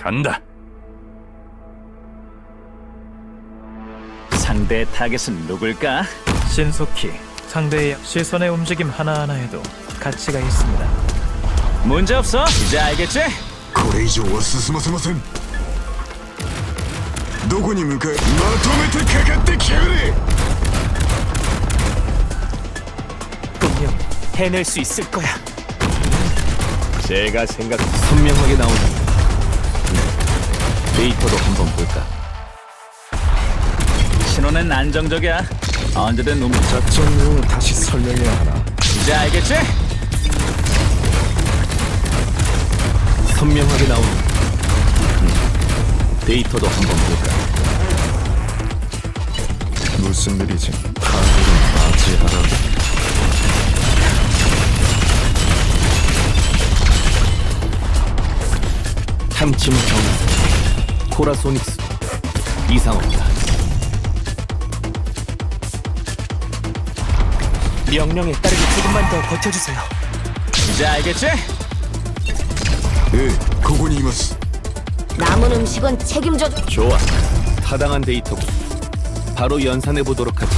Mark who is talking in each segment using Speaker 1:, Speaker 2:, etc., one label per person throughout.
Speaker 1: 간다.
Speaker 2: 상대의 타겟은 누굴까?
Speaker 3: 신속히 상대의 시선의 움직임 하나하나에도 가치가 있습니다.
Speaker 2: 문제 없어. 이제 알겠지?
Speaker 4: これ以上は進ませませんどこに向かいまとめてかかってきやがれ
Speaker 2: 분명 해낼 수 있을 거야.
Speaker 1: 제가 생각 선명하게 나온다.
Speaker 2: 안정적이야. 언제든 움
Speaker 4: 작전 내용을 다시 설명해야 하나
Speaker 2: 이제 알겠지?
Speaker 1: 선명하게 나온다. 데이터도 한번 볼까?
Speaker 4: 무슨 일이지 파도를 맞이하라고
Speaker 1: 탐침 정사 코라소닉스 이상 없
Speaker 2: 명령에 따르게 조금만 더 버텨주세요. 이제 알겠지?
Speaker 4: 예, 고군이 이마스.
Speaker 5: 남은 음식은 책임져.
Speaker 1: 좋아. 타당한 데이터. 바로 연산해 보도록 하지.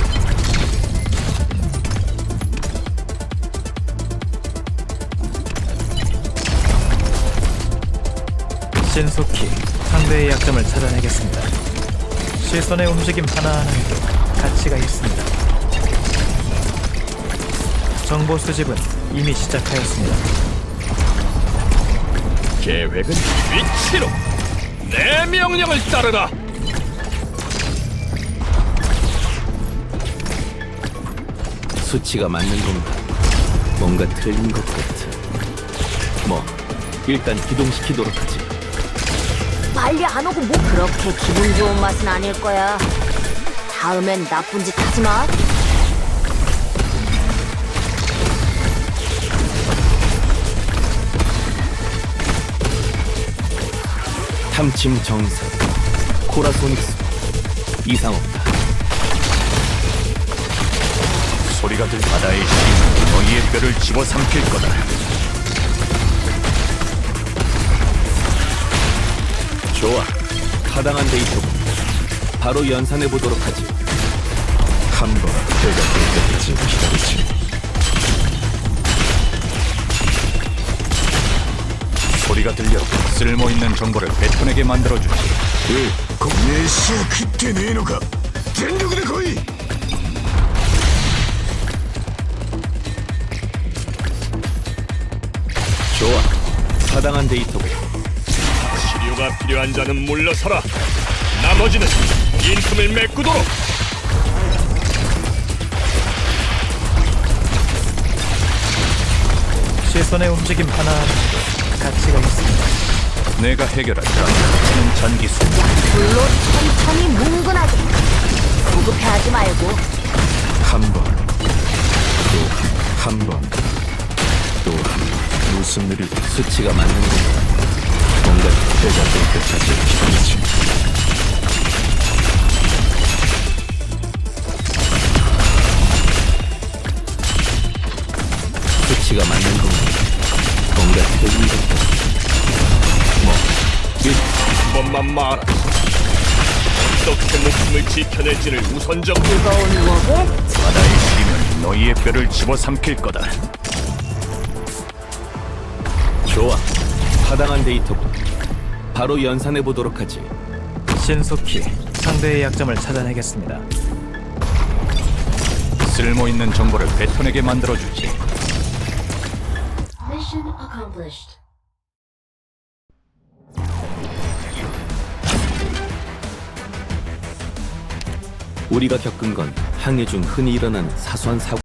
Speaker 3: 신속히 상대의 약점을 찾아내겠습니다. 실선의 움직임 하나하나에도 가치가 있습니다. 정보 수집은 이미 시작하였습니다.
Speaker 1: 계획은 위치로 내 명령을 따르라. 수치가 맞는 건가? 뭔가 틀린 것 같아. 뭐 일단 기동시키도록 하지.
Speaker 5: 빨리 안 오고 뭐 그렇게 기분 좋은 맛은 아닐 거야. 다음엔 나쁜 짓 하지 마.
Speaker 1: 탐침 정사 코라소닉스 이상 없다.
Speaker 2: 소리가 들 바다의 힘 너희의 뼈를 집어삼킬 거다.
Speaker 1: 좋아. 타당한 데이터고 바로 연산해 보도록 하지.
Speaker 4: 한번 해가 될 때까지 기다리지
Speaker 2: 소리가 들려 쓸모 있는 정보를 뱉어내게 만들어주지.
Speaker 4: ええこ飯を食ってねえのか全力で来い
Speaker 1: 좋아. 타당한 데이터고
Speaker 6: 치료가 필요한 자는 물러서라. 나머지는 인품을 메꾸도록.
Speaker 3: 시선의 움직임 하나하나에도 가치가 있습니다.
Speaker 2: 내가 해결할 는 전기수.
Speaker 5: 불로 천천히 뭉근하게. 구급해하지 말고
Speaker 4: 한 번 또 한 번또 무슨 일이
Speaker 1: 수치가 맞는 건가? 뭔가
Speaker 4: 해가 될 때까지 기다리지
Speaker 1: 수치가 맞는 건가? 뭔가 같아. 뭐 일,
Speaker 6: 한 번만 말아. 어떻게 목숨을 지켜낼지를 우선적으로
Speaker 5: 뜨거운 유혹에
Speaker 2: 바다의 힘이면 너희의 뼈를 집어삼킬 거다.
Speaker 1: 좋아. 타당한 데이터고 바로 연산해 보도록 하지.
Speaker 3: 신속히 상대의 약점을 찾아내겠습니다.
Speaker 2: 쓸모 있는 정보를 뱉어내게 만들어주지.
Speaker 5: Accomplished.
Speaker 1: 우리가 겪은 건 항해 중 흔히 일어나는 사소한 사고.